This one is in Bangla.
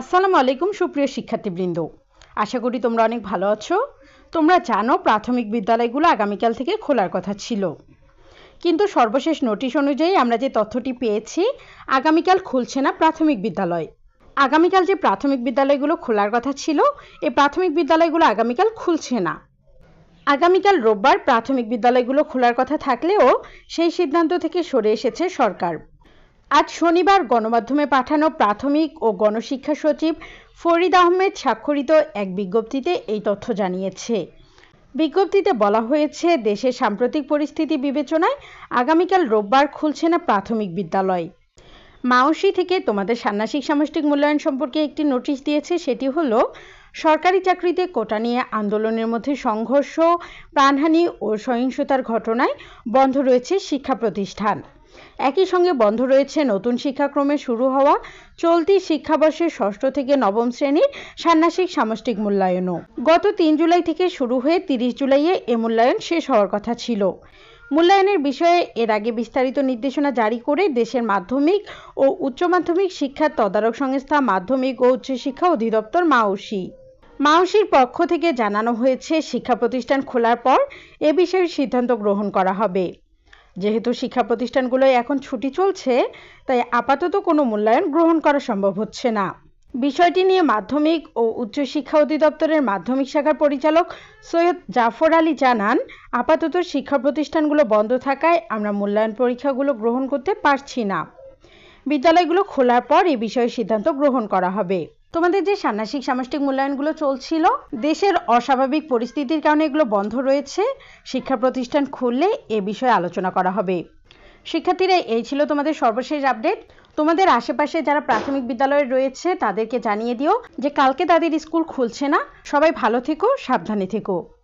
আসসালামু আলাইকুম, সুপ্রিয় শিক্ষার্থীবৃন্দ। আশা করি তোমরা অনেক ভালো আছো। তোমরা জানো প্রাথমিক বিদ্যালয়গুলো আগামীকাল থেকে খোলার কথা ছিল। কিন্তু সর্বশেষ নোটিশ অনুযায়ী আমরা যে তথ্যটি পেয়েছি, আগামীকাল খুলছে না প্রাথমিক বিদ্যালয়। আগামীকাল যে প্রাথমিক বিদ্যালয়গুলো খোলার কথা ছিল এই প্রাথমিক বিদ্যালয়গুলো আগামীকাল খুলছে না। আগামীকাল রোববার প্রাথমিক বিদ্যালয়গুলো খোলার কথা থাকলেও সেই সিদ্ধান্ত থেকে সরে এসেছে সরকার। আজ শনিবার গণমাধ্যমে পাঠানো প্রাথমিক ও গণশিক্ষা সচিব ফরিদ আহমেদ স্বাক্ষরিত এক বিজ্ঞপ্তিতে এই তথ্য জানিয়েছে। বিজ্ঞপ্তিতে বলা হয়েছে, দেশের সাম্প্রতিক পরিস্থিতি বিবেচনায় আগামীকাল রোববার খুলছে না প্রাথমিক বিদ্যালয়। মাওসি থেকে তোমাদের ষান্মাসিক সামষ্টিক মূল্যায়ন সম্পর্কে একটি নোটিশ দিয়েছে, সেটি হলো, সরকারি চাকরিতে কোটা নিয়ে আন্দোলনের মধ্যে সংঘর্ষ, প্রাণহানি ও সহিংসতার ঘটনায় বন্ধ রয়েছে শিক্ষা প্রতিষ্ঠান। একই সঙ্গে বন্ধ রয়েছে নতুন শিক্ষাক্রমে শুরু হওয়া চলতি শিক্ষাবর্ষের ষষ্ঠ থেকে নবম শ্রেণির ষান্মাসিক সামষ্টিক মূল্যায়নও। গত তিন জুলাই থেকে শুরু হয়ে তিরিশ জুলাইয়ে এ মূল্যায়ন শেষ হওয়ার কথা ছিল। মূল্যায়নের বিষয়ে এর আগে বিস্তারিত নির্দেশনা জারি করে দেশের মাধ্যমিক ও উচ্চ মাধ্যমিক শিক্ষার তদারক সংস্থা মাধ্যমিক ও উচ্চশিক্ষা অধিদপ্তর মাওসি মাওসির পক্ষ থেকে জানানো হয়েছে, শিক্ষা প্রতিষ্ঠান খোলার পর এ বিষয়ে সিদ্ধান্ত গ্রহণ করা হবে। যেহেতু শিক্ষা প্রতিষ্ঠানগুলোয় এখন ছুটি চলছে, তাই আপাতত কোনো মূল্যায়ন গ্রহণ করা সম্ভব হচ্ছে না। বিষয়টি নিয়ে মাধ্যমিক ও উচ্চশিক্ষা অধিদপ্তরের মাধ্যমিক শাখার পরিচালক সৈয়দ জাফর আলী জানান, আপাতত শিক্ষা প্রতিষ্ঠানগুলো বন্ধ থাকায় আমরা মূল্যায়ন পরীক্ষাগুলো গ্রহণ করতে পারছি না। বিদ্যালয়গুলো খোলার পর এ বিষয়ে সিদ্ধান্ত গ্রহণ করা হবে। তোমাদের যে ষান্মাসিক সামষ্টিক মূল্যায়নগুলো চলছিল, দেশের অস্বাভাবিক পরিস্থিতির কারণে এগুলো বন্ধ রয়েছে। শিক্ষা প্রতিষ্ঠান খুললে এ বিষয়ে আলোচনা করা হবে। শিক্ষার্থীরা, এই ছিল তোমাদের সর্বশেষ আপডেট। তোমাদের আশেপাশে যারা প্রাথমিক বিদ্যালয়ে রয়েছে, তাদেরকে জানিয়ে দিও যে কালকে তাদের স্কুল খুলছে না। সবাই ভালো থেকো, সাবধানে থেকো।